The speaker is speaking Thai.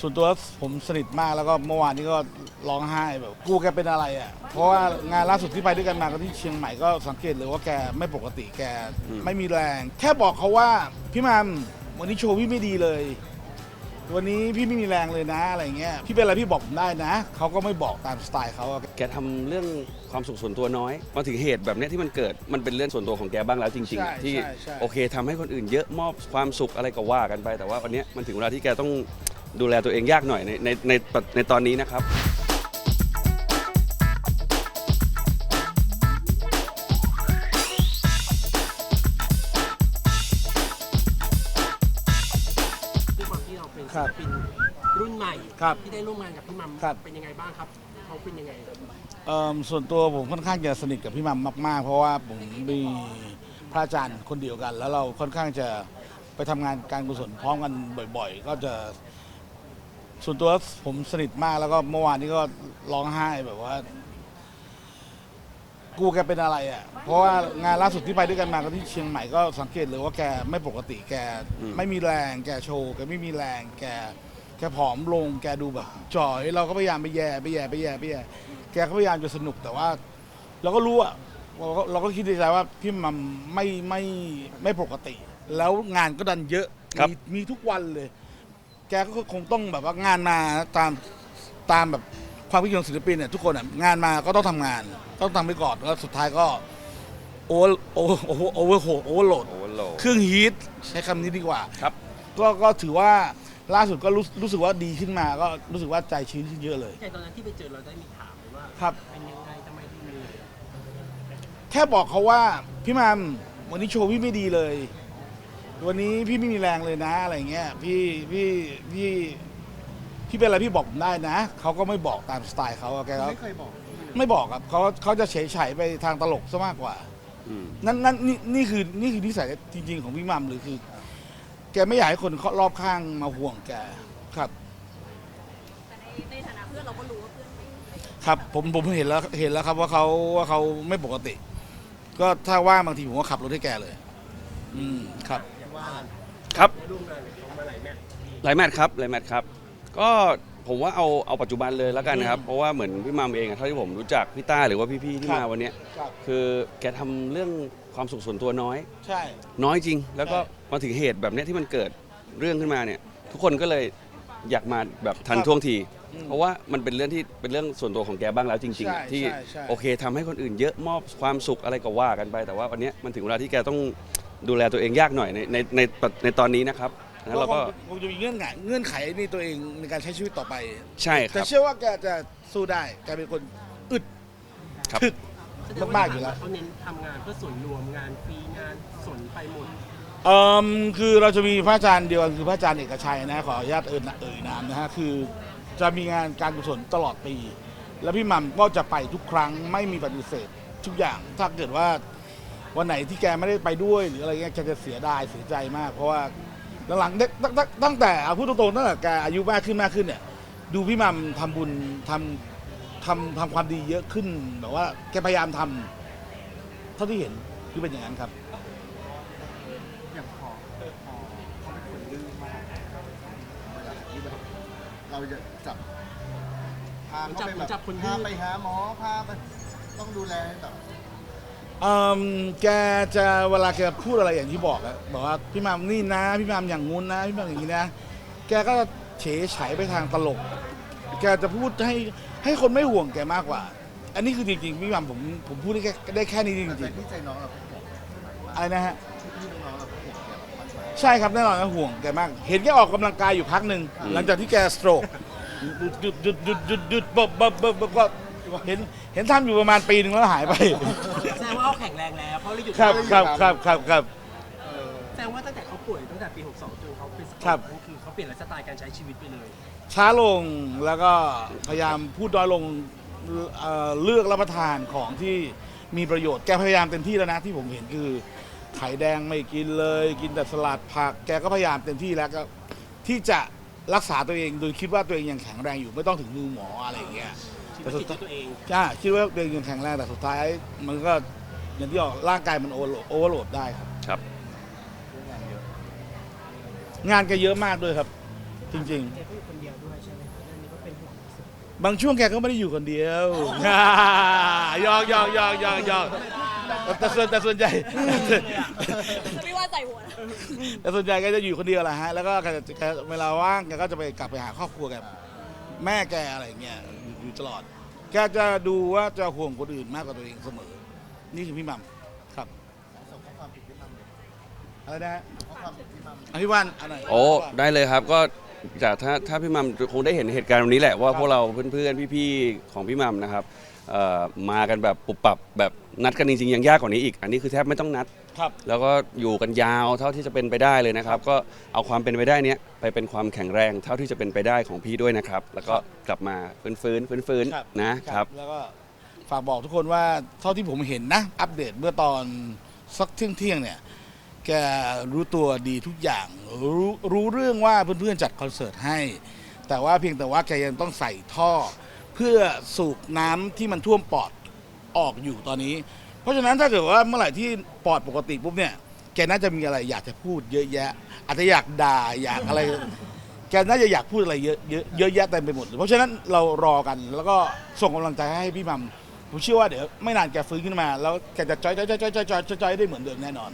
ส่วนตัวผมสนิทมากแล้วก็เมื่อวานนี้ก็ร้องไห้แบบกูแกเป็นอะไรอะเพราะว่างานล่าสุดที่ไปด้วยกันมาก็ที่เชียงใหม่ก็สังเกตเลยว่าแกไม่ปกติแกอืมไม่มีแรง แค่บอกเขาว่าพี่มัมวันนี้โชว์พี่ไม่ดีเลย วันนี้พี่ไม่มีแรงเลยนะอะไรเงี้ยพี่เป็นอะไรพี่บอกผมได้นะเขาก็ไม่บอกตามสไตล์เขาอะแกทำเรื่องความสุขส่วนตัวน้อย มาถึงเหตุแบบเนี้ยที่มันเกิดมันเป็นเรื่องส่วนตัวของแกบ้างแล้วจริงใช่ๆ ที่ใช่ใช่ โอเคทำให้คนอื่นเยอะมอบความสุขอะไรก็ว่ากันไป แต่ว่าวันเนี้ยมันถึงเวลาที่แกต้อง ดูแลตัวเองยากหน่อยในในในในตอนนี้นะครับ ด้วยความที่เราเป็นครัศิบลปินรุ่นใหม่ ครับที่ได้ร่วมงานกับพี่มัมครับ เป็นยังไงบ้างครับเขาเป็นยังไงเอิ่มส่วนตัวผมค่อนข้างจะสนิทกับพี่มัมมากๆ เพราะว่าผมมีพระอาจารย์คนเดียวกัน แล้วเราค่อนข้างจะไปทำงานการกุศลพร้อมกันบ่อย ๆ ก็จะ ส่วนตัวผมสนิทมากแล้วก็เมื่อวานนี้ก็ร้องไห้แบบว่า กูแกเป็นอะไรอะ เพราะว่างานล่าสุดที่ไปด้วยกันมาก็ที่เชียงใหม่ก็สังเกตเลยว่าแกไม่ปกติแกอืมไม่มีแรงแกโชว์แกไม่มีแรงแกแกผอมลงแกดูแบบจ่อย เราก็พยายามไปแย่ไปแย่ไปแย่ไปแย่แกก็พยายามจะสนุกแต่ว่า เราก็รู้อะเราก็เราก็คิดในใจว่าพี่มัมไม่ไม่ไม่ปกติ แล้วงานก็ดันเยอะ ครับ มีมีทุกวันเลย แกก็คงต้องแบบว่างานมาตามตามแบบความคิดของศิลปินเนี่ยทุกคนอะงานมาก็ต้องทำงาน ต้องทำไปก่อนแล้วสุดท้ายก็โอเวอร์โอเวอร์โอเวอร์โอเวอร์โหโอเวอร์โหลด โอ้โหเครื่องฮีทใช้คำนี้ดีกว่า ครับ ก็ก็ถือว่าล่าสุดก็รู้รู้สึกว่าดีขึ้นมาก็รู้สึกว่าใจชื้นขึ้นเยอะเลย แต่ตอนนั้นที่ไปเจอเราได้มีถามไหมว่าครับ เป็นยังไงทำไมถึงเหนื่อยแค่บอกเขาว่าพี่มัมวันนี้โชว์พี่ไม่ดีเลย วันนี้พี่ไม่มีแรงเลยนะอะไรเงี้ยพี่พี่พี่พี่เป็นอะไรพี่บอกผมได้นะเขาก็ไม่บอกตามสไตล์เขาอะแกก็ไม่เคยบอก ไม่บอกครับเขาเขาจะเฉยเฉยๆไปทางตลกซะมากกว่าอืมนั่นนั่นนี่นี่คือนี่คือนิสัยจริง ๆ ของพี่มัมหรือคือ แกไม่อยากให้คนรอบข้างมาห่วงแกครับ แต่ในในฐานะเพื่อนเราก็รู้ว่าเพื่อนไม่ไม่ครับผมผมเห็นแล้วเห็นแล้วครับว่าเขาว่าเขาไม่ปกติ ก็ถ้าว่างบางทีผมก็ขับรถให้แกเลย อืมครับ ครับได้ร่วมงานกับเขามาหลายแมตช์หลายแมตช์ครับหลายแมตช์ครับ ก็ผมว่าเอาเอาปัจจุบันเลยแล้วกันนะครับ เพราะว่าเหมือนพี่มามเองอะเท่าที่ผมรู้จักพี่ต้าหรือว่าพี่ๆที่ครับมาวันเนี้ยครับคือแกทำเรื่องความสุขส่วนตัวน้อย ใช่ น้อยจริง แล้วก็ใช่มาถึงเหตุแบบเนี้ยที่มันเกิดเรื่องขึ้นมาเนี่ย ทุกคนก็เลยอยากมาแบบทันท่วงที อืมเพราะว่ามันเป็นเรื่องที่เป็นเรื่องส่วนตัวของแกบ้างแล้วจริง ใช่ๆ ที่ใช่ใช่ โอเคทำให้คนอื่นเยอะมอบความสุขอะไรก็ว่ากันไป แต่ว่าวันเนี้ยมันถึงเวลาที่แกต้อง ดูแลตัวเองยากหน่อยในในในในตอนนี้นะครับแล้วเราก็คงจะมีเงื่อนไขเงื่อนไขในตัวเองในการใช้ชีวิตต่อไป ใช่คแต่รับ เชื่อว่าแกจะสู้ได้แกเป็นคนอึดครับ ถึก แสดงว่มากๆอยู่แล้ว เขาเน้นทำงานเพื่อส่วนรวมงานฟรีงานสนไปหมด เอ่อคือเราจะมีพระอาจารย์เดียวกันคือพระอาจารย์เอกชัยนะขออนุญาตเอ่ยเอ่ยนามนะฮะคือจะมีงานการกุศลตลอดปี แล้วพี่หมัมก็จะไปทุกครั้งไม่มีปฏิเสธทุกอย่างถ้าเกิดว่า วันไหนที่แกไม่ได้ไปด้วยหรืออะไรเงี้ยแกจะเสียดายเสียใจมาก เพราะว่าหลังๆเนี่ยตั้งตั้งตั้งแต่เอาพูดตรงๆตั้งแต่แกอายุมากขึ้นมากขึ้นเนี่ย ดูพี่หมัมทำบุญทำทำทำความดีเยอะขึ้นแบบว่าแกพยายามทำเท่าที่เห็นคือเป็นอย่างนั้นครับ อย่างพอพอเขาเป็นคนดื้อมากเวลาที่แบบเราจะจับพาเขาไปแบบจับคนดื้อ พาไปหาหมอพาไปต้องดูแลแบบ เอ่มแกจะเวลาแกพูดอะไรอย่างที่บอกอะบอกว่าพี่มามนี่นะ พี่มามอย่างงู้นนะพี่มามอย่างนี้นะ แกก็เฉยฉายไปทางตลก แกจะพูดให้ให้คนไม่ห่วงแกมากกว่า อันนี้คือจริงๆพี่มามผมผมพูดได้แค่ได้แค่นี้จแต่ริงที่ใจน้องเราก็ห่วงๆอะไรนะฮะพี่น้องเราก็ห่วงแกมากกว่าใช่ครับแน่นอนนะห่วงแกมาก เห็นแกออกกำลังกายอยู่พักหนึ่งหลังจากที่แกสโตรกหยุดหยุดหยุดหยุดหยุดบบบบบบก็เห็นเห็นทำอยู่ประมาณปีหนึ่งแล้วหายไปแสดงว่า เขาแข็งแรงแล้วเพราะเราหยุดครับครับครับครับครับเออแสดงว่าตั้งแต่เขาป่วยตั้งแต่ปี 62จนเขาเป็นสปอครับ นั่นคือเขาเปลี่ยนไลฟ์สไตล์การใช้ชีวิตไปเลย ช้าลงแล้วก็พยายามพูดน้อยลงเอ่อเลือกรับประทานของที่มีประโยชน์แกพยายามเต็มที่แล้วนะที่ผมเห็นคือไข่แดงไม่กินเลย กินแต่สลัดผัก แกก็พยายามเต็มที่แล้วก็ที่จะรักษาตัวเองโดยคิดว่าตัวเองยังแข็งแรงอยู่ไม่ต้องถึงมือหมออะไรอย่างเงี้ยคิดว่าคิดด้วยตัวเอง จ้าคิดว่าตัวเองยังแข็งแรงแต่สุดท้ายมันก็ อย่างที่บอกร่างกายมันโอเวอร์โหลดโอเวอร์โหลดได้ครับ ครับ งานแกเยอะมากด้วยครับ จริง แกก็อยู่คนเดียวด้วยใช่ไหมคะเรื่องนี้ก็เป็นห่วงที่สุดๆ บางช่วงแกก็ไม่ได้อยู่คนเดียว หยอกหยอกหยอกหยอกหยอกแต่ส่วนแต่ส่วนใหญ่จะไม่ว่าใจหัวนะแต่ส่วนใหญ่แกจะอยู่คนเดียวแหละฮะ แล้วก็แกจะแกเวลาว่างแกก็จะไปกลับไปหาครอบครัวแกแม่แกอะไรเงี้ยอยู่อยู่ตลอด แกจะดูว่าจะห่วงคนอื่นมากกว่าตัวเองเสมอ นี่คือพี่หมัมครับส่งข้อความผิดพี่มัมเลยอะไรนะฮะข้อความผิดพี่มัมอภิวันอันไหนโอ้ได้เลยครับก็จากถ้าถ้าพี่มัมคงได้เห็นเหตุการณ์วันนี้แหละว่าพวกเราเพื่อนๆพี่ๆของพี่มัมนะครับเอ่อมากันแบบปุบปับแบบนัดกันจริงๆยังยากกว่านี้อีก อันนี้คือแทบไม่ต้องนัด ครับ แล้วก็อยู่กันยาวเท่าที่จะเป็นไปได้เลยนะครับ ก็เอาความเป็นไปได้เนี้ยไปเป็นความแข็งแรงเท่าที่จะเป็นไปได้ของพี่ด้วยนะครับ แล้วก็กลับมาฟื้นฟื้นฟื้นฟื้นครับๆนะครับ แล้วก็ ฝากบอกทุกคนว่าเท่าที่ผมเห็นนะ อัปเดตเมื่อตอนสักเที่ยงเที่ยงเนี่ยแกรู้ตัวดีทุกอย่างรู้รู้เรื่องว่าเพื่อนๆจัดคอนเสิร์ตให้ แต่ว่าเพียงแต่ว่าแกยังต้องใส่ท่อ เพื่อสูบน้ำที่มันท่วมปอดออกอยู่ตอนนี้ เพราะฉะนั้นถ้าเกิดว่าเมื่อไหร่ที่ปอดปกติปุ๊บเนี่ยแกน่าจะมีอะไรอยากจะพูดเยอะแยะ อาจจะอยากด่าอยากอะไร แกน่าจะอยากพูดอะไรเยอะเยอะเยอะแยะเต็มไปหมดเลยเพราะฉะนั้นเรารอกันแล้วก็ส่งกำลังใจให้พี่มัม ผมเชื่อว่าเดี๋ยวไม่นานแกฟื้นขึ้นมา แล้วแกจะจอยจอยจอยจอยจอยจอยได้เหมือนเดิมแน่นอน